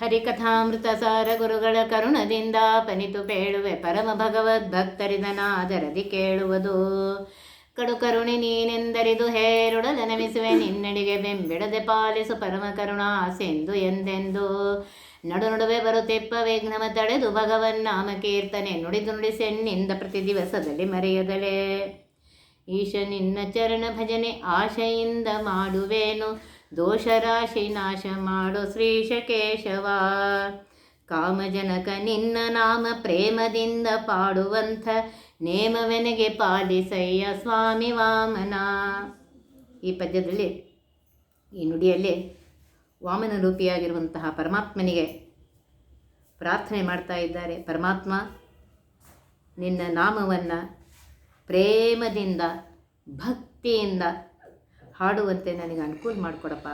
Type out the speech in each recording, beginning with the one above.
ಹರಿಕಥಾಮೃತ ಸಾರ ಗುರುಗಳ ಕರುಣದಿಂದ ಪನಿತು ಪೇಳುವೆ ಪರಮ ಭಗವದ್ ಭಕ್ತರಿದನಾದರದಿ ಕೇಳುವುದು. ಕಡು ಕರುಣಿ ನೀನೆಂದರಿದು ಹೇರುಡಲ ನಮಿಸುವೆ ನಿನ್ನಡಿಗೆ ಬೆಂಬಿಡದೆ ಪಾಲಿಸು ಪರಮ ಕರುಣಾಸೆಂದು ಎಂದೆಂದು. ನಡು ನಡುವೆ ಬರುತ್ತಿಪ್ಪ ವಿಘ್ನವ ತಡೆದು ಭಗವನ್ ನಾಮ ಕೀರ್ತನೆ ನುಡಿದು ನುಡಿಸೆನ್ನಿಂದ ಪ್ರತಿ ದಿವಸದಲ್ಲಿ ಮರೆಯದಲೇ. ಈಶ ನಿನ್ನ ಚರಣ ಭಜನೆ ಆಶೆಯಿಂದ ಮಾಡುವೇನು. ದೋಷರಾಶಿ ನಾಶ ಮಾಡು ಶ್ರೀಶ ಕೇಶವ ಕಾಮಜನಕ ನಿನ್ನ ನಾಮ ಪ್ರೇಮದಿಂದ ಪಾಡುವಂಥ ನೇಮವೆನಗೆ ಪಾಲಿಸಯ್ಯ ಸ್ವಾಮಿ ವಾಮನ. ಈ ಪದ್ಯದಲ್ಲಿ, ಈ ನುಡಿಯಲ್ಲಿ ವಾಮನ ರೂಪಿಯಾಗಿರುವಂತಹ ಪರಮಾತ್ಮನಿಗೆ ಪ್ರಾರ್ಥನೆ ಮಾಡ್ತಾ ಇದ್ದಾರೆ. ಪರಮಾತ್ಮ, ನಿನ್ನ ನಾಮವನ್ನು ಪ್ರೇಮದಿಂದ, ಭಕ್ತಿಯಿಂದ ಹಾಡುವಂತೆ ನನಗೆ ಅನುಕೂಲ ಮಾಡಿಕೊಡಪ್ಪ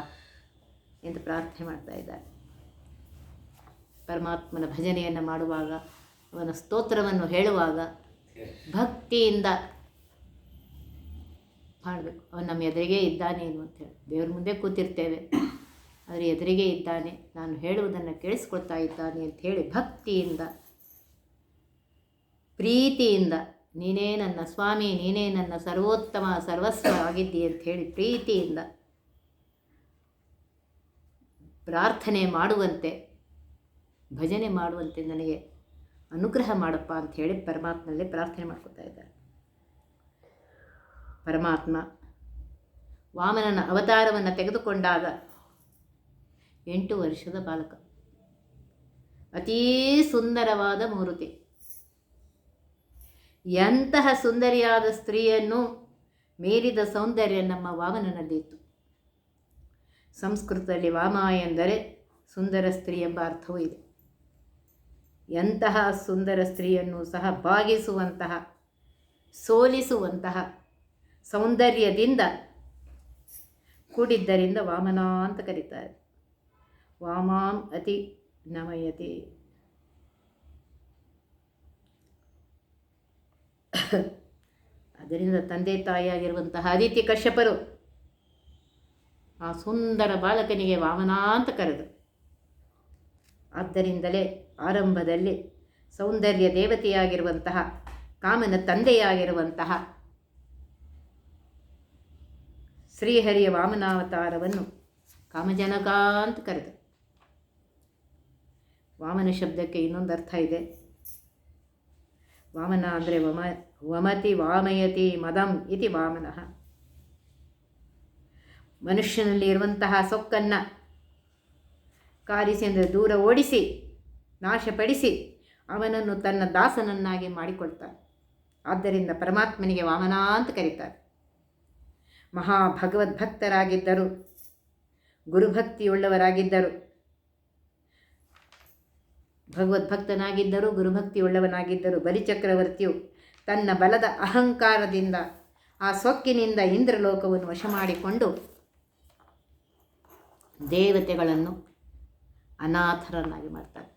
ಎಂದು ಪ್ರಾರ್ಥನೆ ಮಾಡ್ತಾ ಇದ್ದಾರೆ. ಪರಮಾತ್ಮನ ಭಜನೆಯನ್ನು ಮಾಡುವಾಗ, ಅವನ ಸ್ತೋತ್ರವನ್ನು ಹೇಳುವಾಗ ಭಕ್ತಿಯಿಂದ ಮಾಡಬೇಕು ಅವನು ನಮ್ಮ ಎದುರಿಗೆ ಇದ್ದಾನೆ ಏನು ಅಂತೇಳಿ ದೇವ್ರ ಮುಂದೆ ಕೂತಿರ್ತೇವೆ. ಆದರೆ ಎದುರಿಗೆ ಇದ್ದಾನೆ. ನಾನು ಹೇಳುವುದನ್ನು ಕೇಳಿಸ್ಕೊಳ್ತಾ ಇದ್ದಾನೆ ಅಂತ ಹೇಳಿ ಭಕ್ತಿಯಿಂದ, ಪ್ರೀತಿಯಿಂದ ನೀನೇ ನನ್ನ ಸ್ವಾಮಿ, ನೀನೇ ನನ್ನ ಸರ್ವೋತ್ತಮ, ಸರ್ವಸ್ವ ಆಗಿದ್ದಿ ಅಂತ ಹೇಳಿ ಪ್ರೀತಿಯಿಂದ ಪ್ರಾರ್ಥನೆ ಮಾಡುವಂತೆ, ಭಜನೆ ಮಾಡುವಂತೆ ನನಗೆ ಅನುಗ್ರಹ ಮಾಡಪ್ಪ ಅಂತ ಹೇಳಿ ಪರಮಾತ್ಮನಲ್ಲಿ ಪ್ರಾರ್ಥನೆ ಮಾಡ್ಕೊತಾ ಇದ್ದಾರೆ. ಪರಮಾತ್ಮ ವಾಮನನ ಅವತಾರವನ್ನು ತೆಗೆದುಕೊಂಡಾಗ ಎಂಟು ವರ್ಷದ ಬಾಲಕ. ಅತೀ ಸುಂದರವಾದ ಮೂರುತಿ. ಎಂತಹ ಸುಂದರಿಯಾದ ಸ್ತ್ರೀಯನ್ನು ಮೀರಿದ ಸೌಂದರ್ಯ ನಮ್ಮ ವಾಮನನಲ್ಲಿತ್ತು. ಸಂಸ್ಕೃತದಲ್ಲಿ ವಾಮ ಎಂದರೆ ಸುಂದರ ಸ್ತ್ರೀ ಎಂಬ ಅರ್ಥವೂ ಇದೆ. ಎಂತಹ ಸುಂದರ ಸ್ತ್ರೀಯನ್ನು ಸಹ ಬಾಗಿಸುವಂತಹ, ಸೋಲಿಸುವಂತಹ ಸೌಂದರ್ಯದಿಂದ ಕೂಡಿದ್ದರಿಂದ ವಾಮನ ಅಂತ ಕರೀತಾರೆ. ವಾಮಾಂ ಅತಿ ನಮಯತಿ. ಅದರಿಂದ ತಂದೆ ತಾಯಿಯಾಗಿರುವಂತಹ ಅದಿತಿ ಕಶ್ಯಪರು ಆ ಸುಂದರ ಬಾಲಕನಿಗೆ ವಾಮನ ಅಂತ ಕರೆದು, ಆದ್ದರಿಂದಲೇ ಆರಂಭದಲ್ಲಿ ಸೌಂದರ್ಯ ದೇವತೆಯಾಗಿರುವಂತಹ, ಕಾಮನ ತಂದೆಯಾಗಿರುವಂತಹ ಶ್ರೀಹರಿಯ ವಾಮನಾವತಾರವನ್ನು ಕಾಮಜನಕ ಅಂತ ಕರೆದು, ವಾಮನ ಶಬ್ದಕ್ಕೆ ಇನ್ನೊಂದು ಅರ್ಥ ಇದೆ. ವಾಮನ ಅಂದರೆ ವಮ, ವಮತಿ ವಾಮಯತಿ ಮದಂ ಇತಿ ವಾಮನಃ. ಮನುಷ್ಯನಲ್ಲಿ ಇರುವಂತಹ ಸೊಕ್ಕನ್ನು ಕಾರಿಸಿ ಅಂದರೆ ದೂರ ಓಡಿಸಿ, ನಾಶಪಡಿಸಿ ಅವನನ್ನು ತನ್ನ ದಾಸನನ್ನಾಗಿ ಮಾಡಿಕೊಳ್ತಾನೆ. ಆದ್ದರಿಂದ ಪರಮಾತ್ಮನಿಗೆ ವಾಮನ ಅಂತ ಕರೀತಾರೆ. ಮಹಾ ಭಗವದ್ಭಕ್ತರಾಗಿದ್ದರು ಗುರುಭಕ್ತಿಯುಳ್ಳವರಾಗಿದ್ದರು. ಭಗವದ್ಭಕ್ತನಾಗಿದ್ದರು, ಗುರುಭಕ್ತಿಯುಳ್ಳವನಾಗಿದ್ದರೂ, ಬಲಿಚಕ್ರವರ್ತಿಯು ತನ್ನ ಬಲದ ಅಹಂಕಾರದಿಂದ ಆ ಸೊಕ್ಕಿನಿಂದ ಇಂದ್ರಲೋಕವನ್ನು ವಶ ಮಾಡಿಕೊಂಡು ದೇವತೆಗಳನ್ನು ಅನಾಥರನ್ನಾಗಿ ಮಾಡ್ತಾರೆ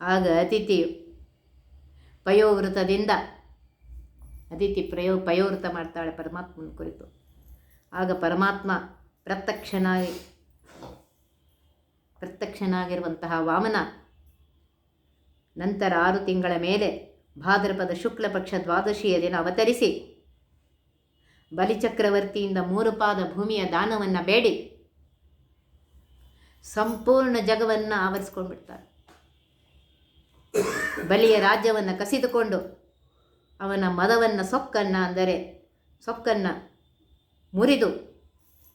ಆಗ ಅತಿಥಿಯು ಪಯೋವೃತದಿಂದ ಅತಿಥಿ ಪ್ರಯೋ, ಪಯೋವೃತ ಮಾಡ್ತಾಳೆ ಪರಮಾತ್ಮನ ಕುರಿತು. ಆಗ ಪರಮಾತ್ಮ ಪ್ರತ್ಯಕ್ಷನಾಗಿ, ಪ್ರತ್ಯಕ್ಷನಾಗಿರುವಂತಹ ವಾಮನ ನಂತರ ಆರು ತಿಂಗಳ ಮೇಲೆ ಭಾದ್ರಪದ ಶುಕ್ಲ ಪಕ್ಷ ದ್ವಾದಶಿಯ ದಿನ ಅವತರಿಸಿ. ಬಲಿಚಕ್ರವರ್ತಿಯಿಂದ ಮೂರು ಪಾದ ಭೂಮಿಯ ದಾನವನ್ನು ಬೇಡಿ. ಸಂಪೂರ್ಣ ಜಗವನ್ನು ಆವರಿಸ್ಕೊಂಡ್ಬಿಡ್ತಾರೆ. ಬಲಿಯ ರಾಜ್ಯವನ್ನು ಕಸಿದುಕೊಂಡು ಅವನ ಮದವನ್ನು ಸೊಕ್ಕನ್ನು ಅಂದರೆ ಸೊಕ್ಕನ್ನು ಮುರಿದು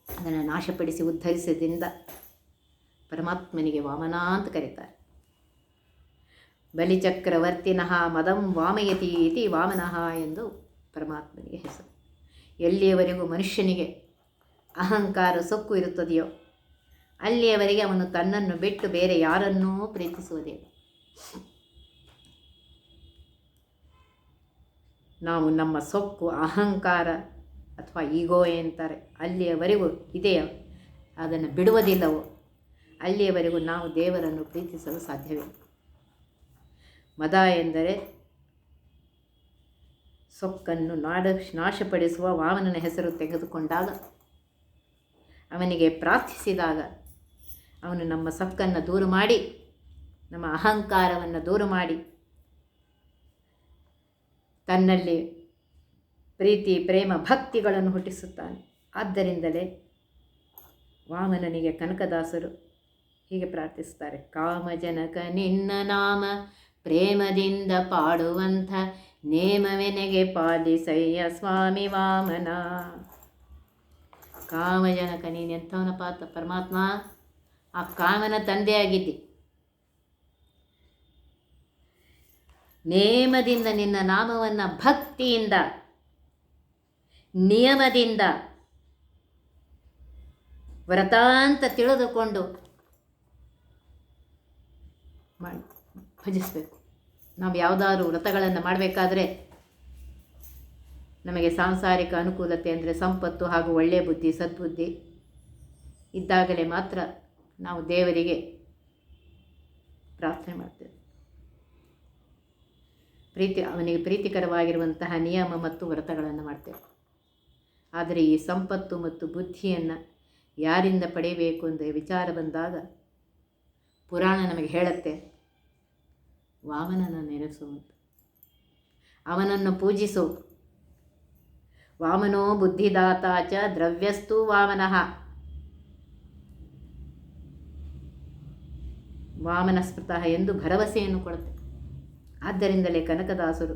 ಅದನ್ನು ನಾಶಪಡಿಸಿ ಉದ್ಧರಿಸಿದಿಂದ ಪರಮಾತ್ಮನಿಗೆ ವಾಮನ ಅಂತ ಕರೀತಾರೆ. ಬಲಿಚಕ್ರವರ್ತಿನಃ ಮದಂ ವಾಮಯತಿ ಇತಿ ವಾಮನಃ ಎಂದು ಪರಮಾತ್ಮನಿಗೆ ಹೆಸರು. ಎಲ್ಲಿಯವರೆಗೂ ಮನುಷ್ಯನಿಗೆ ಅಹಂಕಾರ ಸೊಕ್ಕು ಇರುತ್ತದೆಯೋ, ಅಲ್ಲಿಯವರೆಗೆ ಅವನು ತನ್ನನ್ನು ಬಿಟ್ಟು ಬೇರೆ ಯಾರನ್ನೂ ಪ್ರೀತಿಸುವುದಿಲ್ಲ ನಾವು ನಮ್ಮ ಸೊಕ್ಕು ಅಹಂಕಾರ ಅಥವಾ ಈಗೋ ಎಂತಾರೆ. ಅಲ್ಲಿಯವರೆಗೂ ಇದೆಯೋ, ಅದನ್ನು ಬಿಡುವುದಿಲ್ಲವೋ, ಅಲ್ಲಿಯವರೆಗೂ ನಾವು ದೇವರನ್ನು ಪ್ರೀತಿಸಲು ಸಾಧ್ಯವಿಲ್ಲ. ಮದ ಎಂದರೆ ಸೊಕ್ಕನ್ನು ನಾಡ, ನಾಶಪಡಿಸುವ ವಾಮನನ ಹೆಸರು ತೆಗೆದುಕೊಂಡಾಗ ಅವನಿಗೆ ಪ್ರಾರ್ಥಿಸಿದಾಗ ಅವನು ನಮ್ಮ ಸೊಕ್ಕನ್ನು ದೂರ ಮಾಡಿ, ನಮ್ಮ ಅಹಂಕಾರವನ್ನು ದೂರ ಮಾಡಿ, ತನ್ನಲ್ಲಿ ಪ್ರೀತಿ, ಪ್ರೇಮ, ಭಕ್ತಿಗಳನ್ನು ಹುಟ್ಟಿಸುತ್ತಾನೆ. ಆದ್ದರಿಂದಲೇ ವಾಮನನಿಗೆ ಕನಕದಾಸರು ಹೀಗೆ ಪ್ರಾರ್ಥಿಸ್ತಾರೆ ಕಾಮಜನಕ ನಿನ್ನ ನಾಮ ಪ್ರೇಮದಿಂದ ಪಾಡುವಂಥ ನೇಮವೆನೆಗೆ ಪಾಲಿಸಯ್ಯ ಸ್ವಾಮಿ ವಾಮನ. ಕಾಮಜನಕ, ನೀನು ಎಂಥವನ ಪಾತ್ರ? ಪರಮಾತ್ಮ, ಆ ಕಾಮನ ತಂದೆಯಾಗಿದ್ದಿ ನೇಮದಿಂದ ನಿನ್ನ ನಾಮವನ್ನು ಭಕ್ತಿಯಿಂದ, ನಿಯಮದಿಂದ, ವ್ರತಾಂತ ತಿಳಿದುಕೊಂಡು ಮಾಡಿ ಭಜಿಸಬೇಕು. ನಾವು ಯಾವುದಾದ್ರು ವ್ರತಗಳನ್ನು ಮಾಡಬೇಕಾದ್ರೆ ನಮಗೆ ಸಾಂಸಾರಿಕ ಅನುಕೂಲತೆ ಅಂದರೆ ಸಂಪತ್ತು ಹಾಗೂ ಒಳ್ಳೆಯ ಬುದ್ಧಿ, ಸದ್ಬುದ್ಧಿ ಇದ್ದಾಗಲೇ ಮಾತ್ರ ನಾವು ದೇವರಿಗೆ ಪ್ರಾರ್ಥನೆ ಮಾಡ್ತೇವೆ. ಪ್ರೀತಿ, ಅವನಿಗೆ ಪ್ರೀತಿಕರವಾಗಿರುವಂತಹ ನಿಯಮ ಮತ್ತು ವ್ರತಗಳನ್ನು ಮಾಡ್ತೇವೆ. ಆದರೆ ಈ ಸಂಪತ್ತು ಮತ್ತು ಬುದ್ಧಿಯನ್ನು ಯಾರಿಂದ ಪಡೆಯಬೇಕು ಅಂತ ವಿಚಾರ ಬಂದಾಗ ಪುರಾಣ ನಮಗೆ ಹೇಳುತ್ತೆ ವಾಮನನ ನೆನೆಸು ಅವನನ್ನು ಪೂಜಿಸು. ವಾಮನೋ ಬುದ್ಧಿದಾತ ಚ ದ್ರವ್ಯಸ್ತು ವಾಮನಃ. ವಾಮನ ಸ್ಮೃತಃ ಎಂದು ಭರವಸೆಯನ್ನು ಕೊಡುತ್ತೆ. ಆದ್ದರಿಂದಲೇ ಕನಕದಾಸರು,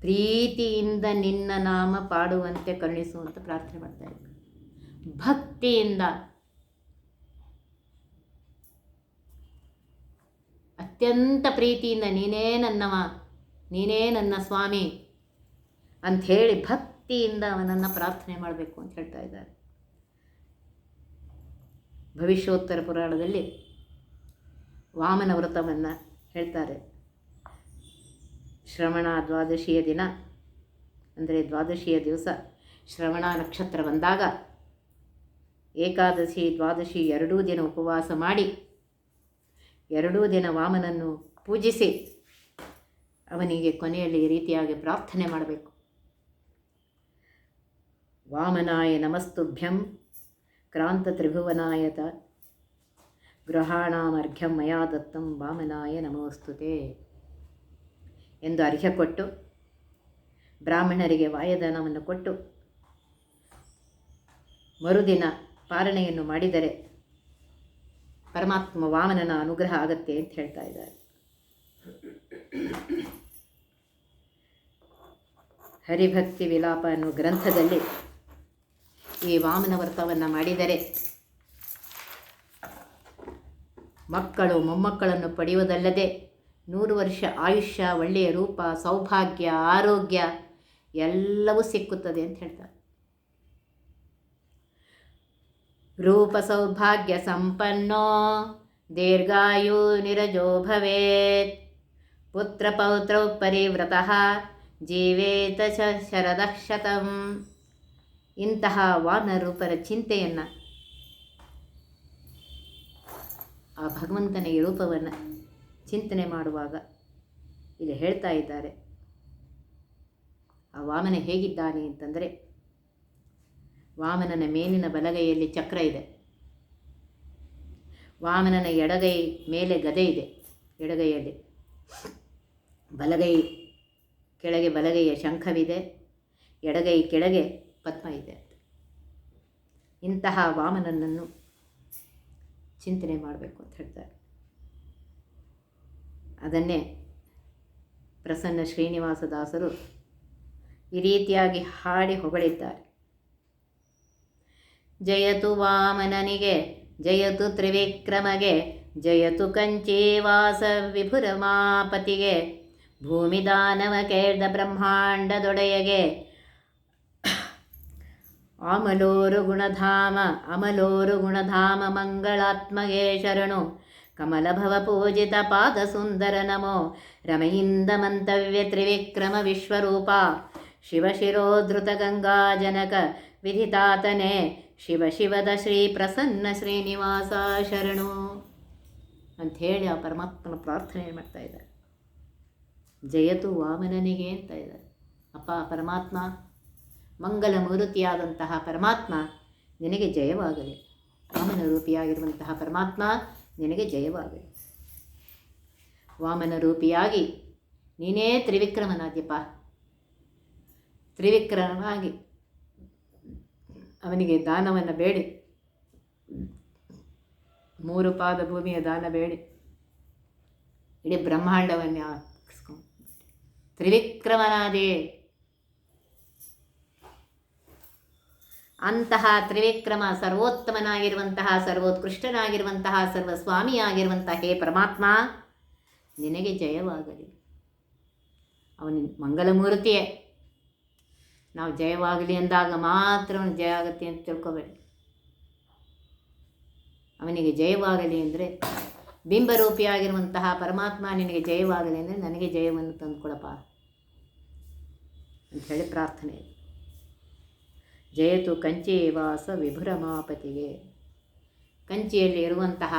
ಪ್ರೀತಿಯಿಂದ ನಿನ್ನ ನಾಮ ಪಾಡುವಂತೆ ಕರುಣಿಸುವಂತೆ ಪ್ರಾರ್ಥನೆ ಮಾಡ್ತಾ ಭಕ್ತಿಯಿಂದ ಅತ್ಯಂತ ಪ್ರೀತಿಯಿಂದ ನೀನೇ ನನ್ನವ, ನೀನೇ ನನ್ನ ಸ್ವಾಮಿ ಅಂಥೇಳಿ ಭಕ್ತಿಯಿಂದ ಅವನನ್ನು ಪ್ರಾರ್ಥನೆ ಮಾಡಬೇಕು ಅಂತ ಹೇಳ್ತಾ ಇದ್ದಾರೆ. ಭವಿಷ್ಯೋತ್ತರ ಪುರಾಣದಲ್ಲಿ ವಾಮನ ವ್ರತವನ್ನು ಹೇಳ್ತಾರೆ. ಶ್ರವಣ ದ್ವಾದಶಿಯ ದಿನ ಅಂದರೆ ದ್ವಾದಶಿಯ ದಿವಸ ಶ್ರವಣ ನಕ್ಷತ್ರ ಬಂದಾಗ ಏಕಾದಶಿ, ದ್ವಾದಶಿ ಎರಡೂ ದಿನ ಉಪವಾಸ ಮಾಡಿ ಎರಡೂ ದಿನ ವಾಮನನ್ನು ಪೂಜಿಸಿ ಅವನಿಗೆ ಕೊನೆಯಲ್ಲಿ ಈ ರೀತಿಯಾಗಿ ಪ್ರಾರ್ಥನೆ ಮಾಡಬೇಕು. ವಾಮನಾಯ ನಮಸ್ತುಭ್ಯಂ ಕ್ರಾಂತ ತ್ರಿಭುವನಾಯತ ಗೃಹಾಣಾಮರ್ಘ್ಯಂ ಮಯಾ ದತ್ತಂ ವಾಮನಾಯ ನಮೋಸ್ತುತೆ ಎಂದು ಅರ್ಹ ಕೊಟ್ಟು ಬ್ರಾಹ್ಮಣರಿಗೆ ವಾಯದಾನವನ್ನು ಕೊಟ್ಟು ಮರುದಿನ ಪಾರಣೆಯನ್ನು ಮಾಡಿದರೆ ಪರಮಾತ್ಮ ವಾಮನನ ಅನುಗ್ರಹ ಆಗತ್ತೆ ಅಂತ ಹೇಳ್ತಾ ಇದ್ದಾರೆ. ಹರಿಭಕ್ತಿ ವಿಲಾಪ ಅನ್ನೋ ಗ್ರಂಥದಲ್ಲಿ ಈ ವಾಮನ ವ್ರತವನ್ನು ಮಾಡಿದರೆ ಮಕ್ಕಳು ಮೊಮ್ಮಕ್ಕಳನ್ನು ಪಡೆಯುವುದಲ್ಲದೆ ನೂರು ವರ್ಷ ಆಯುಷ್ಯ, ಒಳ್ಳೆಯ ರೂಪ, ಸೌಭಾಗ್ಯ, ಆರೋಗ್ಯ ಎಲ್ಲವೂ ಸಿಕ್ಕುತ್ತದೆ ಅಂತ ಹೇಳ್ತಾರೆ. ರೂಪ ಸೌಭಾಗ್ಯ ಸಂಪನ್ನೋ, ದೀರ್ಘಾಯು ನಿರಜೋ ಭವೇತ್. ಪುತ್ರ ಪೌತ್ರೌ ಪರಿವ್ರತಃ ಜೀವೇತ ಶರದಕ್ಷತಂ. ಇಂತಹ ವಾನರೂಪರ ಚಿಂತೆಯನ್ನು ಆ ಭಗವಂತನ ಈ ರೂಪವನ್ನು ಚಿಂತನೆ ಮಾಡುವಾಗ ಇಲ್ಲಿ ಹೇಳ್ತಾ ಇದ್ದಾರೆ. ಆ ವಾಮನ ಹೇಗಿದ್ದಾನೆ ಅಂತಂದರೆ ವಾಮನನ ಮೇಲಿನ ಬಲಗೈಯಲ್ಲಿ ಚಕ್ರ ಇದೆ. ವಾಮನನ ಎಡಗೈ ಮೇಲೆ ಗದೆ ಇದೆ. ಎಡಗೈಯಲ್ಲಿ ಬಲಗೈ, ಕೆಳಗೆ ಬಲಗೈಯ ಶಂಖವಿದೆ. ಎಡಗೈ, ಕೆಳಗೆ ಪದ್ಮ ಇದೆ. ಇಂತಹ ವಾಮನನನ್ನು ಚಿಂತನೆ ಮಾಡಬೇಕು ಅಂತ ಹೇಳ್ತಾರೆ. ಅದನ್ನೇ ಪ್ರಸನ್ನ ಶ್ರೀನಿವಾಸದಾಸರು ಈ ರೀತಿಯಾಗಿ ಹಾಡಿ ಹೊಗಳಿದ್ದಾರೆ. ಜಯತು ವಾಮನನಿಗೆ ಜಯತು ತ್ರಿವಿಕ್ರಮಗೆ ಜಯತು ಕಂಚೀವಾಸ ವಿಭುರಮಾಪತಿಗೆ ಭೂಮಿದಾನವ ಕೇಳ್ದ ಬ್ರಹ್ಮಾಂಡದೊಡೆಯಗೆ ಅಮಲೋರು ಗುಣಧಾಮ ಅಮಲೋರು ಗುಣಧಾಮ ಮಂಗಳಾತ್ಮಗೆ ಶರಣು ಕಮಲಭವ ಪೂಜಿತ ಪಾದ ಸುಂದರ ನಮೋ ರಮೆಯಿಂದ ಮಂತವ್ಯ ತ್ರಿವಿಕ್ರಮ ವಿಶ್ವರೂಪ ಶಿವಶಿರೋಧೃತ ಗಂಗಾಜನಕ ವಿಧಿತಾತನೇ ಶಿವ ಶಿವದ ಶ್ರೀ ಪ್ರಸನ್ನ ಶ್ರೀನಿವಾಸ ಶರಣು ಅಂಥೇಳಿ ಆ ಪರಮಾತ್ಮನ ಪ್ರಾರ್ಥನೆ ಮಾಡ್ತಾ ಇದ್ದಾರೆ? ಜಯತು ವಾಮನನಿಗೆ ಅಂತ ಇದ್ದಾರೆ. ಅಪ್ಪ, ಪರಮಾತ್ಮ, ಮಂಗಲ ಮೂರುತಿಯಾದಂತಹ ಪರಮಾತ್ಮ ನಿನಗೆ ಜಯವಾಗಲಿ. ವಾಮನ ರೂಪಿಯಾಗಿರುವಂತಹ ಪರಮಾತ್ಮ ನಿನಗೆ ಜಯವಾಗಲಿ. ವಾಮನ ರೂಪಿಯಾಗಿ ನೀನೇ ತ್ರಿವಿಕ್ರಮನಾದ್ಯಪ್ಪ. ತ್ರಿವಿಕ್ರಮನಾಗಿ ಅವನಿಗೆ ದಾನವನ್ನು ಬೇಡಿ. ಮೂರು ಪಾದ ಭೂಮಿಯ ದಾನ ಬೇಡಿ. ಇಡೀ ಬ್ರಹ್ಮಾಂಡವನ್ನೇ ಹಾಕಿಸ್ಕೊಂಡು ತ್ರಿವಿಕ್ರಮನಾದೇ. ಅಂತಹ ತ್ರಿವಿಕ್ರಮ ಸರ್ವೋತ್ತಮನಾಗಿರುವಂತಹ, ಸರ್ವೋತ್ಕೃಷ್ಟನಾಗಿರುವಂತಹ, ಸರ್ವಸ್ವಾಮಿಯಾಗಿರುವಂತಹ ಹೇ ಪರಮಾತ್ಮ, ನಿನಗೆ ಜಯವಾಗಲಿ. ಅವನ ಮಂಗಲಮೂರ್ತಿಯೇ. ನಾವು ಜಯವಾಗಲಿ ಅಂದಾಗ ಮಾತ್ರ ಅವನು ಜಯ ಆಗುತ್ತೆ ಅಂತ ತಿಳ್ಕೊಬೇಡಿ. ಅವನಿಗೆ ಜಯವಾಗಲಿ ಅಂದರೆ ಬಿಂಬರೂಪಿಯಾಗಿರುವಂತಹ ಪರಮಾತ್ಮ ನಿನಗೆ ಜಯವಾಗಲಿ ಅಂದರೆ ನನಗೆ ಜಯವನ್ನು ತಂದುಕೊಡಪ್ಪ ಅಂಥೇಳಿ ಪ್ರಾರ್ಥನೆ ಜಯತು ಕಂಚಿ ವಾಸ ವಿಭುರಮಾಪತಿಗೆ. ಕಂಚಿಯಲ್ಲಿ ಇರುವಂತಹ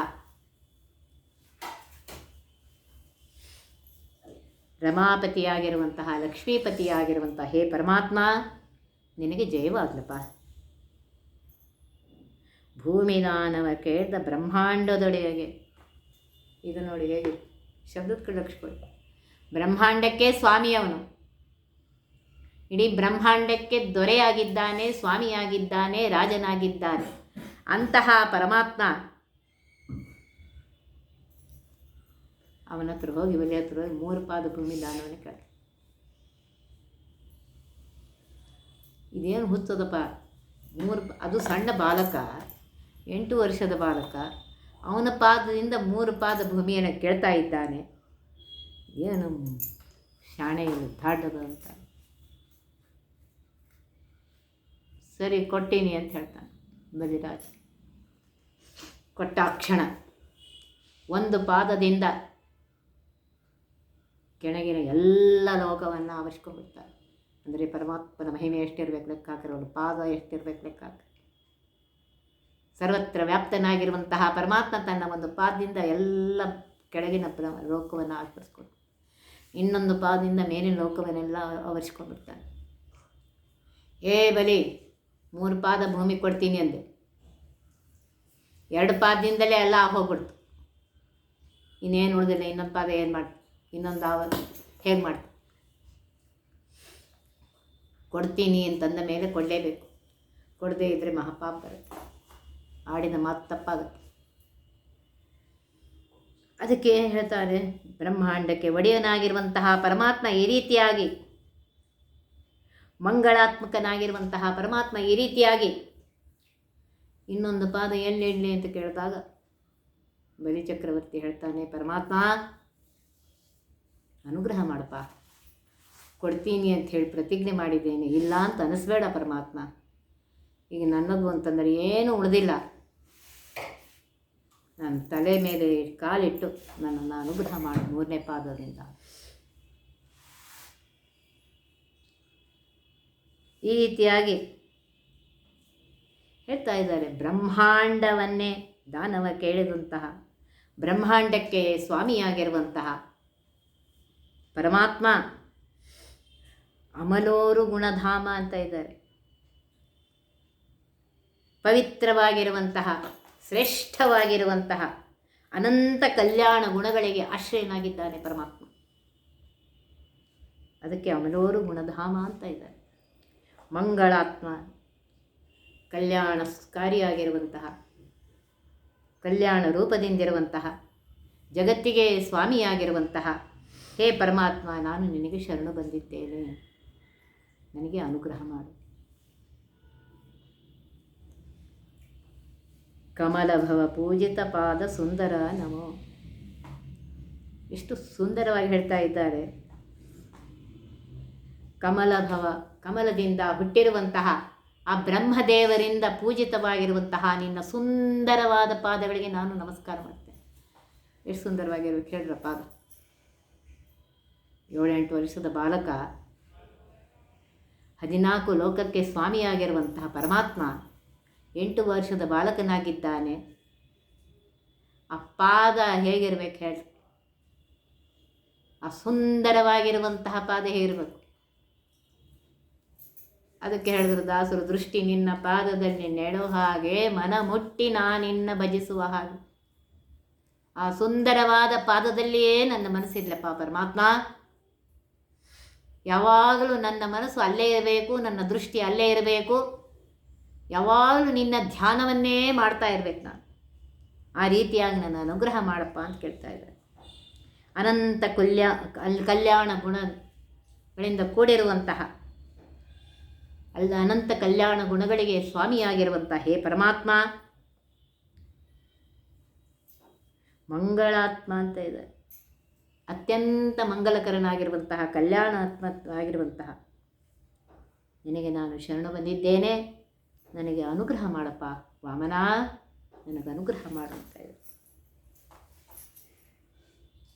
ರಮಾಪತಿಯಾಗಿರುವಂತಹ, ಲಕ್ಷ್ಮೀಪತಿಯಾಗಿರುವಂತಹ, ಹೇ ಪರಮಾತ್ಮ, ನಿನಗೆ ಜಯವಾಗ್ಲಪ್ಪ. ಭೂಮಿ ನಾನವ ಕೇಳಿದ ಬ್ರಹ್ಮಾಂಡದೊಡೆಯಗೆ ಇದು ನೋಡಿ ಹೇಗೆ, ಶಬ್ದದ ಲಕ್ಷ್ಮಿ ಬ್ರಹ್ಮಾಂಡಕ್ಕೆ ಸ್ವಾಮಿಯವನು. ಇಡೀ ಬ್ರಹ್ಮಾಂಡಕ್ಕೆ ದೊರೆಯಾಗಿದ್ದಾನೆ, ಸ್ವಾಮಿಯಾಗಿದ್ದಾನೆ, ರಾಜನಾಗಿದ್ದಾನೆ. ಅಂತಹ ಪರಮಾತ್ಮ ಅವನ ಹತ್ರ ಹೋಗಿ ಒಲೆ ಹತ್ರ ಹೋಗಿ ಮೂರು ಪಾದ ಭೂಮಿ ದಾನವನ್ನು ಕೇಳಿ ಇದೇನು ಹುಚ್ಚದಪ್ಪ? ಮೂರು ಅದು ಸಣ್ಣ ಬಾಲಕ, ಎಂಟು ವರ್ಷದ ಬಾಲಕ, ಅವನ ಪಾದದಿಂದ ಮೂರು ಪಾದ ಭೂಮಿಯನ್ನು ಕೇಳ್ತಾ ಇದ್ದಾನೆ. ಏನು ಶಾಣೆ ಇಲ್ಲ ದಾಟದ ಅಂತ. ಸರಿ, ಕೊಟ್ಟೀನಿ ಅಂತ ಹೇಳ್ತಾನೆ ಬಲಿರಾಜ್. ಕೊಟ್ಟ ಕ್ಷಣ. ಒಂದು ಪಾದದಿಂದ ಕೆಳಗಿನ ಎಲ್ಲ ಲೋಕವನ್ನು ಆವರಿಸ್ಕೊಂಡ್ಬಿಡ್ತಾರೆ. ಅಂದರೆ ಪರಮಾತ್ಮನ ಮಹಿಮೆ ಎಷ್ಟಿರಬೇಕು ಲೆಕ್ಕ ಹಾಕ್ರೆ ಅವ್ರ ಪಾದ ಎಷ್ಟಿರಬೇಕು ಲೆಕ್ಕ ಸರ್ವತ್ರ ವ್ಯಾಪ್ತನಾಗಿರುವಂತಹ ಪರಮಾತ್ಮ ತನ್ನ ಒಂದು ಪಾದದಿಂದ ಎಲ್ಲ ಕೆಳಗಿನ ಲೋಕವನ್ನು ಆವರಿಸ್ಕೊಂಡು, ಇನ್ನೊಂದು ಪಾದದಿಂದ ಮೇಲಿನ ಲೋಕವನ್ನೆಲ್ಲ ಆವರಿಸ್ಕೊಂಡ್ಬಿಡ್ತಾನೆ. ಏ ಬಲಿ, ಮೂರು ಪಾದ ಭೂಮಿ ಕೊಡ್ತೀನಿ ಅಂದೆ. ಎರಡು ಪಾದದಿಂದಲೇ ಎಲ್ಲ ಹೋಗ್ಬಿಡ್ತು. ಇನ್ನೇನು ಉಳಿದಿಲ್ಲ, ಇನ್ನೊಂದು ಪಾದ ಏನು ಮಾಡಿ ಇನ್ನೊಂದು ಆವ ಹೇಗೆ ಮಾಡ ಕೊಡ್ತೀನಿ ಅಂತಂದ ಮೇಲೆ ಕೊಡಲೇಬೇಕು. ಕೊಡದೇ ಇದ್ದರೆ ಮಹಾಪಾಪ ಬರುತ್ತೆ. ಆಡಿದ ಮಾತು ತಪ್ಪಾಗುತ್ತೆ. ಅದಕ್ಕೆ ಹೇಳ್ತಾರೆ? ಬ್ರಹ್ಮಾಂಡಕ್ಕೆ ಒಡೆಯನಾಗಿರುವಂತಹ ಪರಮಾತ್ಮ ಈ ರೀತಿಯಾಗಿ, ಮಂಗಳಾತ್ಮಕನಾಗಿರುವಂತಹ ಪರಮಾತ್ಮ ಈ ರೀತಿಯಾಗಿ, ಇನ್ನೊಂದು ಪಾದ ಎಲ್ಲಿಡಲಿ ಅಂತ ಕೇಳಿದಾಗ ಬಲಿಚಕ್ರವರ್ತಿ ಹೇಳ್ತಾನೆ, ಪರಮಾತ್ಮ ಅನುಗ್ರಹ ಮಾಡಪ್ಪ. ಕೊಡ್ತೀನಿ ಅಂತ ಹೇಳಿ ಪ್ರತಿಜ್ಞೆ ಮಾಡಿದ್ದೇನೆ. ಇಲ್ಲ ಅಂತ ಅನಿಸ್ಬೇಡ ಪರಮಾತ್ಮ. ಈಗ ನನ್ನದು ಅಂತಂದರೆ ಏನೂ ಉಳಿದಿಲ್ಲ. ನನ್ನ ತಲೆ ಮೇಲೆ ಕಾಲಿಟ್ಟು ನನ್ನನ್ನು ಅನುಗ್ರಹ ಮಾಡು ಮೂರನೇ ಪಾದದಿಂದ. ಈ ರೀತಿಯಾಗಿ ಹೇಳ್ತಾ ಇದ್ದಾರೆ ಬ್ರಹ್ಮಾಂಡವನ್ನೇ ದಾನವ ಕೇಳಿದಂತಹ, ಬ್ರಹ್ಮಾಂಡಕ್ಕೆ ಸ್ವಾಮಿಯಾಗಿರುವಂತಹ ಪರಮಾತ್ಮ ಅಮಲೋರು ಗುಣಧಾಮ ಅಂತ ಇದ್ದಾರೆ. ಪವಿತ್ರವಾಗಿರುವಂತಹ, ಶ್ರೇಷ್ಠವಾಗಿರುವಂತಹ ಅನಂತ ಕಲ್ಯಾಣ ಗುಣಗಳಿಗೆ ಆಶ್ರಯನಾಗಿದ್ದಾನೆ ಪರಮಾತ್ಮ. ಅದಕ್ಕೆ ಅಮಲೋರು ಗುಣಧಾಮ ಅಂತ ಇದ್ದಾರೆ. ಮಂಗಳಾತ್ಮ, ಕಲ್ಯಾಣಕಾರಿಯಾಗಿರುವಂತಹ, ಕಲ್ಯಾಣ ರೂಪದಿಂದಿರುವಂತಹ, ಜಗತ್ತಿಗೆ ಸ್ವಾಮಿಯಾಗಿರುವಂತಹ ಹೇ ಪರಮಾತ್ಮ, ನಾನು ನಿನಗೆ ಶರಣು ಬಂದಿದ್ದೇನೆ. ನನಗೆ ಅನುಗ್ರಹ ಮಾಡು. ಕಮಲಭವ ಪೂಜಿತ ಪಾದ ಸುಂದರ ನಮೋ. ಎಷ್ಟು ಸುಂದರವಾಗಿ ಹೇಳ್ತಾ ಇದ್ದಾರೆ. ಕಮಲಭವ, ಕಮಲದಿಂದ ಹುಟ್ಟಿರುವಂತಹ, ಆ ಬ್ರಹ್ಮದೇವರಿಂದ ಪೂಜಿತವಾಗಿರುವಂತಹ ನಿನ್ನ ಸುಂದರವಾದ ಪಾದಗಳಿಗೆ ನಾನು ನಮಸ್ಕಾರ ಮಾಡ್ತೇನೆ. ಎಷ್ಟು ಸುಂದರವಾಗಿರ್ಬೇಕು ಹೇಳ್ರ ಪಾದ ಏಳೆಂಟು ವರ್ಷದ ಬಾಲಕ. ಹದಿನಾಲ್ಕು ಲೋಕಕ್ಕೆ ಸ್ವಾಮಿಯಾಗಿರುವಂತಹ ಪರಮಾತ್ಮ ಎಂಟು ವರ್ಷದ ಬಾಲಕನಾಗಿದ್ದಾನೆ. ಆ ಪಾದ ಹೇಗಿರ್ಬೇಕು ಹೇಳಿ. ಆ ಸುಂದರವಾಗಿರುವಂತಹ ಪಾದ ಹೇಗಿರಬೇಕು? ಅದಕ್ಕೆ ಹೇಳಿದ್ರು, ದಾಸರು, ದೃಷ್ಟಿ ನಿನ್ನ ಪಾದದಲ್ಲಿ ನೆಡೋ ಹಾಗೆ ಮನ ಮುಟ್ಟಿ ನಾನಿನ್ನ ಭಜಿಸುವ ಹಾಗೆ. ಆ ಸುಂದರವಾದ ಪಾದದಲ್ಲಿಯೇ ನನ್ನ ಮನಸ್ಸಿಲ್ಲಪ್ಪ ಪರಮಾತ್ಮ. ಯಾವಾಗಲೂ ನನ್ನ ಮನಸ್ಸು ಅಲ್ಲೇ ಇರಬೇಕು, ನನ್ನ ದೃಷ್ಟಿ ಅಲ್ಲೇ ಇರಬೇಕು. ಯಾವಾಗಲೂ ನಿನ್ನ ಧ್ಯಾನವನ್ನೇ ಮಾಡ್ತಾ ಇರ್ಬೇಕು ನಾನು. ಆ ರೀತಿಯಾಗಿ ನನ್ನ ಅನುಗ್ರಹ ಮಾಡಪ್ಪ ಅಂತ ಕೇಳ್ತಾ ಇದ್ದಾರೆ. ಅನಂತ ಕಲ್ಯಾ ಅಲ್ಲಿ ಕಲ್ಯಾಣ ಗುಣಗಳಿಂದ ಕೂಡಿರುವಂತಹ ಅಲ್ಲ, ಅನಂತ ಕಲ್ಯಾಣ ಗುಣಗಳಿಗೆ ಸ್ವಾಮಿಯಾಗಿರುವಂತಹ ಹೇ ಪರಮಾತ್ಮ, ಮಂಗಳಾತ್ಮ ಅಂತ ಇದೆ ಅತ್ಯಂತ ಮಂಗಲಕರನಾಗಿರುವಂತಹ ಕಲ್ಯಾಣಾತ್ಮ ಆಗಿರುವಂತಹ. ನಿನಗೆ ನಾನು ಶರಣ ಬಂದಿದ್ದೇನೆ. ನನಗೆ ಅನುಗ್ರಹ ಮಾಡಪ್ಪ. ವಾಮನ, ನನಗೆ ಅನುಗ್ರಹ ಮಾಡುವಂತ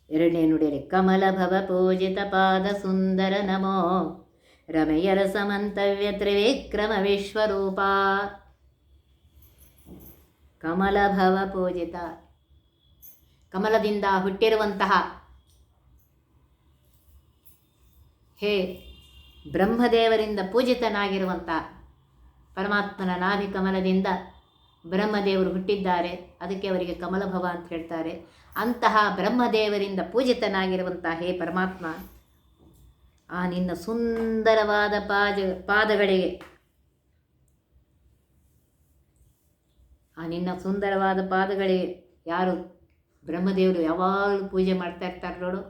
ಎರಡನೇ ನುಡಿಯಲ್ಲಿ, ಕಮಲ ಭವ ಪೂಜಿತ ಪಾದ ಸುಂದರ ನಮೋ. ರಮೆಯರ ಸಮಂತವ್ಯ ತ್ರಿವಿಕ್ರಮ ವಿಶ್ವರೂಪ. ಕಮಲ ಭವ ಪೂಜಿತ. ಕಮಲದಿಂದ ಹುಟ್ಟಿರುವಂತಹ ಹೇ ಬ್ರಹ್ಮದೇವರಿಂದ ಪೂಜಿತನಾಗಿರುವಂಥ ಪರಮಾತ್ಮನ ನಾಭಿ ಕಮಲದಿಂದ ಬ್ರಹ್ಮದೇವರು ಹುಟ್ಟಿದ್ದಾರೆ, ಅದಕ್ಕೆ ಅವರಿಗೆ ಕಮಲಭವ ಅಂತ ಹೇಳ್ತಾರೆ. ಅಂತಹ ಬ್ರಹ್ಮದೇವರಿಂದ ಪೂಜಿತನಾಗಿರುವಂಥ ಹೇ ಪರಮಾತ್ಮ, ಆ ನಿನ್ನ ಸುಂದರವಾದ ಪಾದ ಪಾದಗಳಿಗೆ, ಆ ನಿನ್ನ ಸುಂದರವಾದ ಪಾದಗಳಿಗೆ ಯಾರು ಬ್ರಹ್ಮದೇವರು ಯಾವಾಗಲೂ ಪೂಜೆ ಮಾಡ್ತಾ ಇರ್ತಾರೆ ನೋಡು.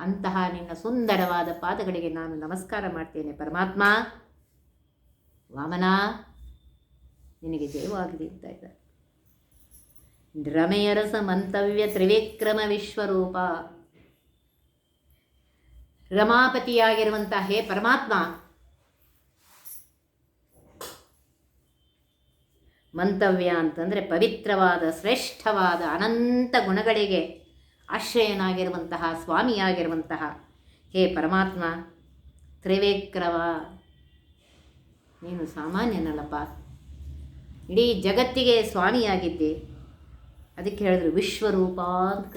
ಅಂತಹ ನಿನ್ನ ಸುಂದರವಾದ ಪಾದಗಳಿಗೆ ನಾನು ನಮಸ್ಕಾರ ಮಾಡ್ತೇನೆ, ಪರಮಾತ್ಮ. ವಾಮನ, ನಿನಗೆ ಜಯವಾಗಲಿ ಅಂತ ಇದ್ದಾರೆ. ರಮೆಯರಸ ಮಂತವ್ಯ ತ್ರಿವಿಕ್ರಮ ವಿಶ್ವರೂಪ. ರಮಾಪತಿಯಾಗಿರುವಂತಹ ಹೇ ಪರಮಾತ್ಮ, ಮಂತವ್ಯ ಅಂತಂದರೆ ಪವಿತ್ರವಾದ, ಶ್ರೇಷ್ಠವಾದ, ಅನಂತ ಗುಣಗಳಿಗೆ ಆಶ್ರಯನಾಗಿರುವಂತಹ, ಸ್ವಾಮಿಯಾಗಿರುವಂತಹ, ಹೇ ಪರಮಾತ್ಮ, ತ್ರಿವೇಕ್ರವ, ನೀನು ಸಾಮಾನ್ಯನಲ್ಲಪ್ಪ. ಇಡೀ ಜಗತ್ತಿಗೆ ಸ್ವಾಮಿಯಾಗಿದ್ದೆ. ಅದಕ್ಕೆ ಹೇಳಿದ್ರು ವಿಶ್ವರೂಪ ಅಂತ.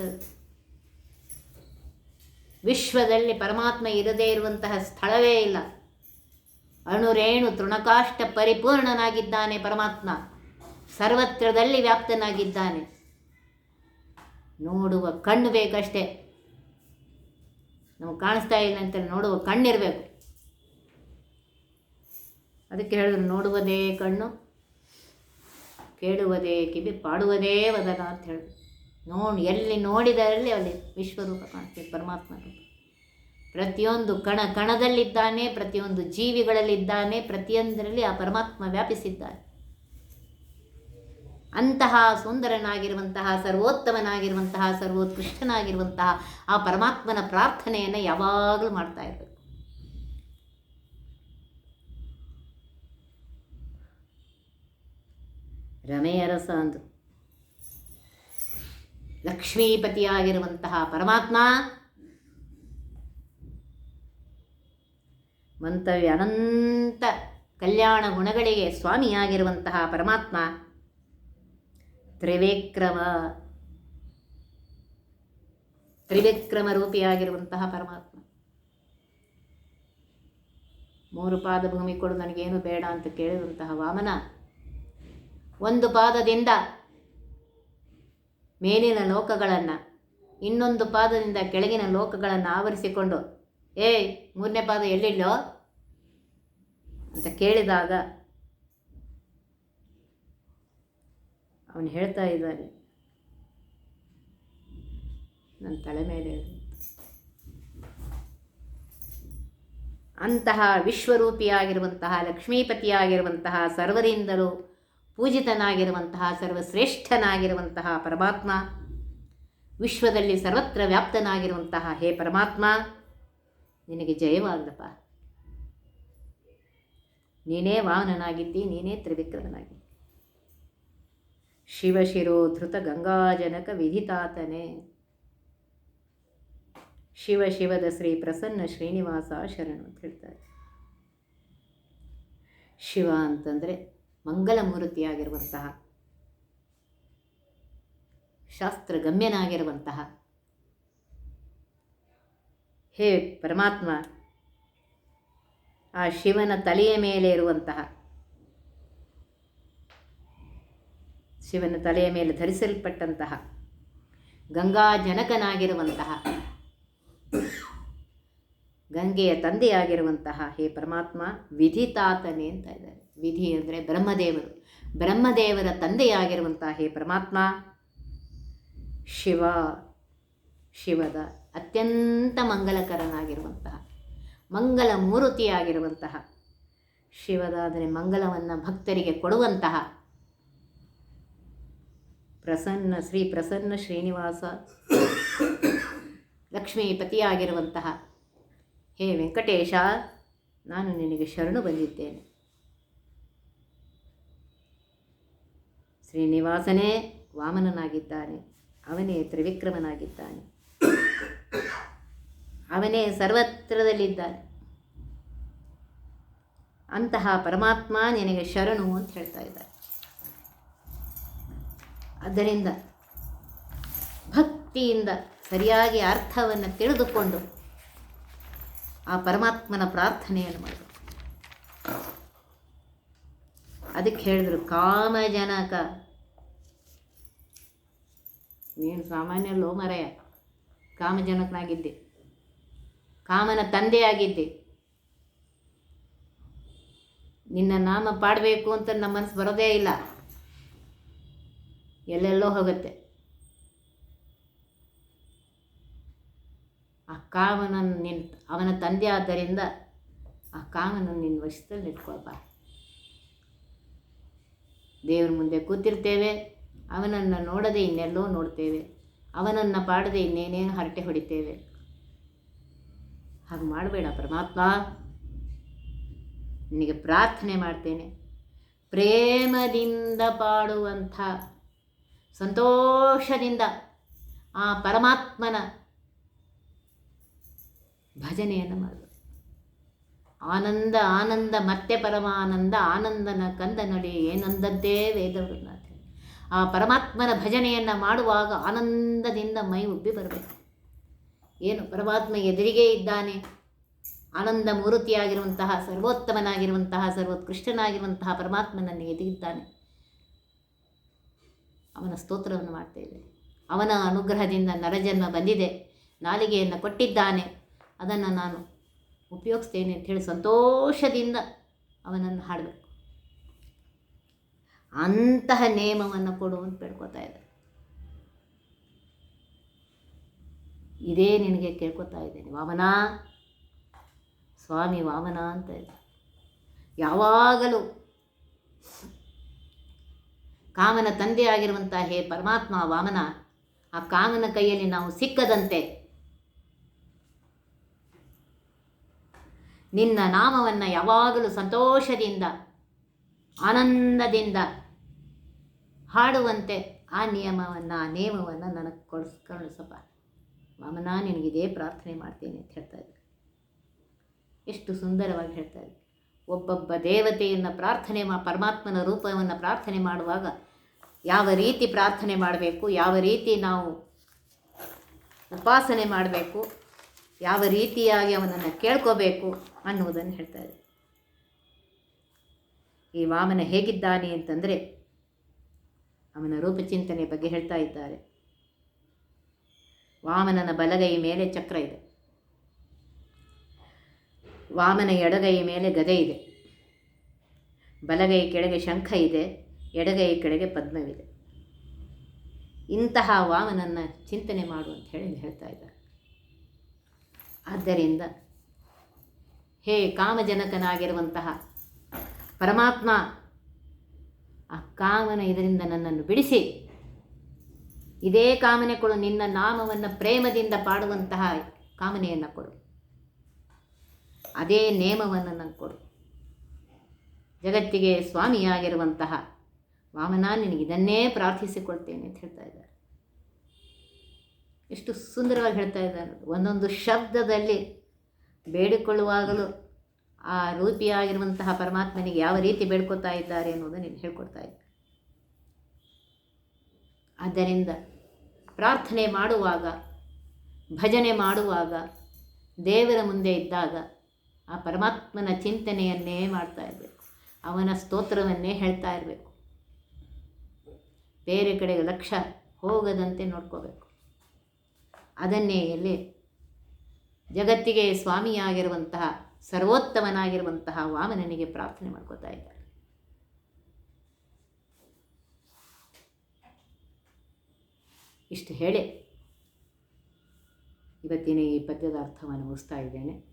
ವಿಶ್ವದಲ್ಲಿ ಪರಮಾತ್ಮ ಇರದೇ ಇರುವಂತಹ ಸ್ಥಳವೇ ಇಲ್ಲ. ಅಣುರೇಣು ತೃಣಕಾಷ್ಟ ಪರಿಪೂರ್ಣನಾಗಿದ್ದಾನೆ ಪರಮಾತ್ಮ. ಸರ್ವತ್ರದಲ್ಲಿ ವ್ಯಾಪ್ತನಾಗಿದ್ದಾನೆ. ನೋಡುವ ಕಣ್ಣು ಬೇಕಷ್ಟೇ. ನಾವು ಕಾಣಿಸ್ತಾ ಇಲ್ಲ ಅಂತ ನೋಡುವ ಕಣ್ಣಿರಬೇಕು. ಅದಕ್ಕೆ ಹೇಳಿದ್ರು, ನೋಡುವುದೇ ಕಣ್ಣು, ಕೇಳುವುದೇ ಕಿವಿ, ಪಾಡುವುದೇ ವದನ ಅಂತ ಹೇಳಿದ್ರು. ನೋಡಿ, ಎಲ್ಲಿ ನೋಡಿದರಲ್ಲಿ ಅಲ್ಲಿ ವಿಶ್ವರೂಪ ಕಾಣಿಸ್ತೀವಿ ಪರಮಾತ್ಮ ರೂಪ. ಪ್ರತಿಯೊಂದು ಕಣ ಕಣದಲ್ಲಿದ್ದಾನೆ, ಪ್ರತಿಯೊಂದು ಜೀವಿಗಳಲ್ಲಿದ್ದಾನೆ, ಪ್ರತಿಯೊಂದರಲ್ಲಿ ಆ ಪರಮಾತ್ಮ ವ್ಯಾಪಿಸಿದ್ದಾನೆ. ಅಂತಹ ಸುಂದರನಾಗಿರುವಂತಹ, ಸರ್ವೋತ್ತಮನಾಗಿರುವಂತಹ, ಸರ್ವೋತ್ಕೃಷ್ಟನಾಗಿರುವಂತಹ ಆ ಪರಮಾತ್ಮನ ಪ್ರಾರ್ಥನೆಯನ್ನು ಯಾವಾಗಲೂ ಮಾಡ್ತಾ ಇರಬೇಕು. ರಮೆಯರಸ ಅಂದು ಲಕ್ಷ್ಮೀಪತಿಯಾಗಿರುವಂತಹ ಪರಮಾತ್ಮ ಮಂತವ್ಯ ಅನಂತ ಕಲ್ಯಾಣ ಗುಣಗಳಿಗೆ ಸ್ವಾಮಿಯಾಗಿರುವಂತಹ ಪರಮಾತ್ಮ ತ್ರಿವಿಕ್ರಮ. ತ್ರಿವಿಕ್ರಮ ರೂಪಿಯಾಗಿರುವಂತಹ ಪರಮಾತ್ಮ. ಮೂರು ಪಾದ ಭೂಮಿ ಕೊಡು, ನನಗೇನು ಬೇಡ ಅಂತ ಕೇಳಿದಂತಹ ವಾಮನ ಒಂದು ಪಾದದಿಂದ ಮೇಲಿನ ಲೋಕಗಳನ್ನು, ಇನ್ನೊಂದು ಪಾದದಿಂದ ಕೆಳಗಿನ ಲೋಕಗಳನ್ನು ಆವರಿಸಿಕೊಂಡು, ಏಯ್, ಮೂರನೇ ಪಾದ ಎಲ್ಲಿಲ್ಲೋ ಅಂತ ಕೇಳಿದಾಗ ಅವನು ಹೇಳ್ತಾ ಇದ್ದಾನೆ. ನನ್ನ ತಲೆ ಮೇಲೆ. ಅಂತಹ ವಿಶ್ವರೂಪಿಯಾಗಿರುವಂತಹ, ಲಕ್ಷ್ಮೀಪತಿಯಾಗಿರುವಂತಹ, ಸರ್ವರಿಂದಲೂ ಪೂಜಿತನಾಗಿರುವಂತಹ, ಸರ್ವಶ್ರೇಷ್ಠನಾಗಿರುವಂತಹ ಪರಮಾತ್ಮ, ವಿಶ್ವದಲ್ಲಿ ಸರ್ವತ್ರ ವ್ಯಾಪ್ತನಾಗಿರುವಂತಹ ಹೇ ಪರಮಾತ್ಮ, ನಿನಗೆ ಜಯವಾಗಲಪ್ಪ. ನೀನೇ ವಾಹನನಾಗಿದ್ದಿ, ನೀನೇ ತ್ರಿವಿಕ್ರಮನಾಗಿದ್ದಿ. ಶಿವಶಿರೋಧೃತ ಗಂಗಾಜನಕ ವಿಧಿತಾತನೇ. ಶಿವ ಶಿವದ ಶ್ರೀ ಪ್ರಸನ್ನ ಶ್ರೀನಿವಾಸ ಶರಣು ಅಂತ ಹೇಳ್ತಾರೆ. ಶಿವ ಅಂತಂದರೆ ಮಂಗಲಮೂರ್ತಿಯಾಗಿರುವಂತಹ ಶಾಸ್ತ್ರಗಮ್ಯನಾಗಿರುವಂತಹ. ಹೇ ಪರಮಾತ್ಮ, ಆ ಶಿವನ ತಲೆಯ ಮೇಲೆ ಇರುವಂತಹ ಶಿವನ ತಲೆಯ ಮೇಲೆ ಧರಿಸಲ್ಪಟ್ಟಂತಹ ಗಂಗಾ ಜನಕನಾಗಿರುವಂತಹ, ಗಂಗೆಯ ತಂದೆಯಾಗಿರುವಂತಹ ಹೇ ಪರಮಾತ್ಮ ವಿಧಿತಾತನೇ ಅಂತ ಇದ್ದಾರೆ. ವಿಧಿ ಅಂದರೆ ಬ್ರಹ್ಮದೇವರು. ಬ್ರಹ್ಮದೇವರ ತಂದೆಯಾಗಿರುವಂತಹ ಹೇ ಪರಮಾತ್ಮ ಶಿವ, ಶಿವದ ಅತ್ಯಂತ ಮಂಗಲಕರನಾಗಿರುವಂತಹ, ಮಂಗಲ ಮೂರುತಿಯಾಗಿರುವಂತಹ, ಶಿವದಾದರೆ ಮಂಗಲವನ್ನು ಭಕ್ತರಿಗೆ ಕೊಡುವಂತಹ ಪ್ರಸನ್ನ, ಶ್ರೀ ಪ್ರಸನ್ನ ಶ್ರೀನಿವಾಸ ಲಕ್ಷ್ಮೀಪತಿಯಾಗಿರುವಂತಹ ಹೇ ವೆಂಕಟೇಶ, ನಾನು ನಿನಗೆ ಶರಣು ಬಂದಿದ್ದೇನೆ. ಶ್ರೀನಿವಾಸನೇ ವಾಮನನಾಗಿದ್ದಾನೆ, ಅವನೇ ತ್ರಿವಿಕ್ರಮನಾಗಿದ್ದಾನೆ. ಅವನೇ ಸರ್ವತ್ರದಲ್ಲಿದ್ದಾನೆ. ಅಂತಹ ಪರಮಾತ್ಮ ನಿನಗೆ ಶರಣು ಅಂತ ಹೇಳ್ತಾ ಇದ್ದಾರೆ. ಆದ್ದರಿಂದ ಭಕ್ತಿಯಿಂದ ಸರಿಯಾಗಿ ಅರ್ಥವನ್ನು ತಿಳಿದುಕೊಂಡು ಆ ಪರಮಾತ್ಮನ ಪ್ರಾರ್ಥನೆಯನ್ನು ಮಾಡಬೇಕು ಅದಕ್ಕೆ ಹೇಳಿದ್ರು, ಕಾಮಜನಕ. ನೀನು ಸಾಮಾನ್ಯ ಲೋಮರಯ, ಕಾಮಜನಕನಾಗಿದ್ದೆ. ಕಾಮನ ತಂದೆಯಾಗಿದ್ದೆ. ನಿನ್ನ ನಾಮ ಪಾಡಬೇಕು ಅಂತ ನಮ್ಮ ಮನಸ್ಸು ಬರೋದೇ ಇಲ್ಲ. ಎಲ್ಲೆಲ್ಲೋ ಹೋಗುತ್ತೆ. ಆ ಕಾಮನ ನಿನ್, ಅವನ ತಂದೆ ಆದ್ದರಿಂದ ಆ ಕಾಮನ ನಿನ್ನ ವಶದಲ್ಲಿ ಇಟ್ಕೊಳ್ಬ ದೇವ್ರ ಮುಂದೆ ಕೂತಿರ್ತೇವೆ, ಅವನನ್ನು ನೋಡದೆ ಇನ್ನೆಲ್ಲೋ ನೋಡ್ತೇವೆ, ಅವನನ್ನು ಪಾಡದೆ ಇನ್ನೇನೇನು ಹರಟೆ ಹೊಡಿತೇವೆ. ಹಾಗೆ ಮಾಡಬೇಡ ಪರಮಾತ್ಮ. ನಿನಗೆ ಪ್ರಾರ್ಥನೆ ಮಾಡ್ತೇನೆ. ಪ್ರೇಮದಿಂದ ಪಾಡುವಂಥ ಸಂತೋಷದಿಂದ ಆ ಪರಮಾತ್ಮನ ಭಜನೆಯನ್ನು ಮಾಡು ಆನಂದ ಆನಂದ, ಮತ್ತೆ ಪರಮಾನಂದ, ಆನಂದನ ಕಂದ ನಡಿ, ಏನಂದದ್ದೇ ವೇದವೃನ್ನ ಆ ಪರಮಾತ್ಮನ ಭಜನೆಯನ್ನು ಮಾಡುವಾಗ ಆನಂದದಿಂದ ಮೈ ಉಬ್ಬಿ ಬರಬೇಕು. ಏನು? ಪರಮಾತ್ಮ ಎದುರಿಗೇ ಇದ್ದಾನೆ. ಆನಂದ ಮೂರ್ತಿಯಾಗಿರುವಂತಹ, ಸರ್ವೋತ್ತಮನಾಗಿರುವಂತಹ, ಸರ್ವೋತ್ಕೃಷ್ಟನಾಗಿರುವಂತಹ ಪರಮಾತ್ಮನನ್ನು ಎದುರಿದ್ದಾನೆ ಅವನ ಸ್ತೋತ್ರವನ್ನು ಮಾಡ್ತೇವೆ ಅವನ ಅನುಗ್ರಹದಿಂದ ನರಜನ್ಮ ಬಂದಿದೆ. ನಾಲಿಗೆಯನ್ನು ಕೊಟ್ಟಿದ್ದಾನೆ. ಅದನ್ನು ನಾನು ಉಪಯೋಗಿಸ್ತೇನೆ ಹೇಳಿ ಸಂತೋಷದಿಂದ ಅವನನ್ನು ಹಾಡಬೇಕು. ಅಂತಹ ನೇಮವನ್ನು ಕೊಡು ಅಂತ ಬೇಡ್ಕೋತಾ ಇದ್ದಾರೆ ಇದೇ ನಿನಗೆ ಕೇಳ್ಕೊತಾ ಇದ್ದೇನೆ. ವಾಮನ, ಸ್ವಾಮಿ ವಾಮನ ಅಂತ ಇದೆ ಯಾವಾಗಲೂ ಕಾಮನ ತಂದೆಯಾಗಿರುವಂಥ ಹೇ ಪರಮಾತ್ಮ ವಾಮನ, ಆ ಕಾಮನ ಕೈಯಲ್ಲಿ ನಾವು ಸಿಕ್ಕದಂತೆ ನಿನ್ನ ನಾಮವನ್ನು ಯಾವಾಗಲೂ ಸಂತೋಷದಿಂದ, ಆನಂದದಿಂದ ಹಾಡುವಂತೆ ಆ ನಿಯಮವನ್ನು ಆ ನಿಯಮವನ್ನು ನನಗೆ ಕೊಡಿಸ್ ಕರುಣಿಸಪ್ಪ ವಾಮನ, ನಿನಗಿದೇ ಪ್ರಾರ್ಥನೆ ಮಾಡ್ತೀನಿ ಅಂತ ಹೇಳ್ತಾ ಇದ್ದಾರೆ ಎಷ್ಟು ಸುಂದರವಾಗಿ ಹೇಳ್ತಾ ಇದ್ದಾರೆ ಒಬ್ಬೊಬ್ಬ ದೇವತೆಯನ್ನು ಪ್ರಾರ್ಥನೆ ಮಾ, ಪರಮಾತ್ಮನ ರೂಪವನ್ನು ಪ್ರಾರ್ಥನೆ ಮಾಡುವಾಗ ಯಾವ ರೀತಿ ಪ್ರಾರ್ಥನೆ ಮಾಡಬೇಕು, ಯಾವ ರೀತಿ ನಾವು ಉಪಾಸನೆ ಮಾಡಬೇಕು, ಯಾವ ರೀತಿಯಾಗಿ ಅವನನ್ನು ಕೇಳ್ಕೋಬೇಕು ಅನ್ನುವುದನ್ನು ಹೇಳ್ತಾ ಇದೆ. ಈ ವಾಮನ ಹೇಗಿದ್ದಾನೆ ಅಂತಂದರೆ ಅವನ ರೂಪಚಿಂತನೆ ಬಗ್ಗೆ ಹೇಳ್ತಾ ಇದ್ದಾರೆ. ವಾಮನನ ಬಲಗೈ ಮೇಲೆ ಚಕ್ರ ಇದೆ. ವಾಮನ ಎಡಗೈ ಮೇಲೆ ಗದೆ ಇದೆ. ಬಲಗೈ ಕೆಳಗೆ ಶಂಖ ಇದೆ, ಎಡಗೈ ಕೆಳಗೆ ಪದ್ಮವಿದೆ. ಇಂತಹ ವಾಮನನ್ನು ಚಿಂತನೆ ಮಾಡು ಅಂತ ಹೇಳಿ ಹೇಳ್ತಾ ಇದ್ದಾರೆ. ಆದ್ದರಿಂದ ಹೇ ಕಾಮಜನಕನಾಗಿರುವಂತಹ ಪರಮಾತ್ಮ, ಆ ಕಾಮನ ಇದರಿಂದ ನನ್ನನ್ನು ಬಿಡಿಸಿ. ಇದೇ ಕಾಮನೆ ಕೊಡು, ನಿನ್ನ ನಾಮವನ್ನು ಪ್ರೇಮದಿಂದ ಪಾಡುವಂತಹ ಕಾಮನೆಯನ್ನು ಕೊಡು. ಅದೇ ನೇಮವನ್ನು ನಂಗೆ ಕೊಡು. ಜಗತ್ತಿಗೆ ಸ್ವಾಮಿಯಾಗಿರುವಂತಹ ವಾಮನ ನಿನಗೆ ಇದನ್ನೇ ಪ್ರಾರ್ಥಿಸಿಕೊಳ್ತೇನೆ ಅಂತ ಹೇಳ್ತಾ ಇದ್ದಾರೆ. ಎಷ್ಟು ಸುಂದರವಾಗಿ ಹೇಳ್ತಾ ಇದ್ದಾರೆ. ಒಂದೊಂದು ಶಬ್ದದಲ್ಲಿ ಬೇಡಿಕೊಳ್ಳುವಾಗಲೂ ಆ ರೂಪಿಯಾಗಿರುವಂತಹ ಪರಮಾತ್ಮನಿಗೆ ಯಾವ ರೀತಿ ಬೇಡ್ಕೊತಾ ಇದ್ದಾರೆ ಅನ್ನೋದನ್ನು ನೀನು ಹೇಳ್ಕೊಡ್ತಾ ಇದ್ದಾರೆ ಆದ್ದರಿಂದ ಪ್ರಾರ್ಥನೆ ಮಾಡುವಾಗ, ಭಜನೆ ಮಾಡುವಾಗ, ದೇವರ ಮುಂದೆ ಇದ್ದಾಗ ಆ ಪರಮಾತ್ಮನ ಚಿಂತನೆಯನ್ನೇ ಮಾಡ್ತಾ ಇರಬೇಕು. ಅವನ ಸ್ತೋತ್ರವನ್ನೇ ಹೇಳ್ತಾ ಇರಬೇಕು. ಬೇರೆ ಕಡೆಗೆ ಲಕ್ಷ ಹೋಗದಂತೆ ನೋಡ್ಕೋಬೇಕು. ಅದನ್ನೇ ಇಲ್ಲಿ ಜಗತ್ತಿಗೆ ಸ್ವಾಮಿಯಾಗಿರುವಂತಹ, ಸರ್ವೋತ್ತಮನಾಗಿರುವಂತಹ ವಾಮನನಿಗೆ ಪ್ರಾರ್ಥನೆ ಮಾಡ್ಕೋತಾ ಇದ್ದಾರೆ. ಇಷ್ಟು ಹೇಳಿ. ಇವತ್ತಿನ ಈ ಪದ್ಯದ ಅರ್ಥವನ್ನು ಮುಗಿಸ್ತಾ ಇದ್ದೇನೆ.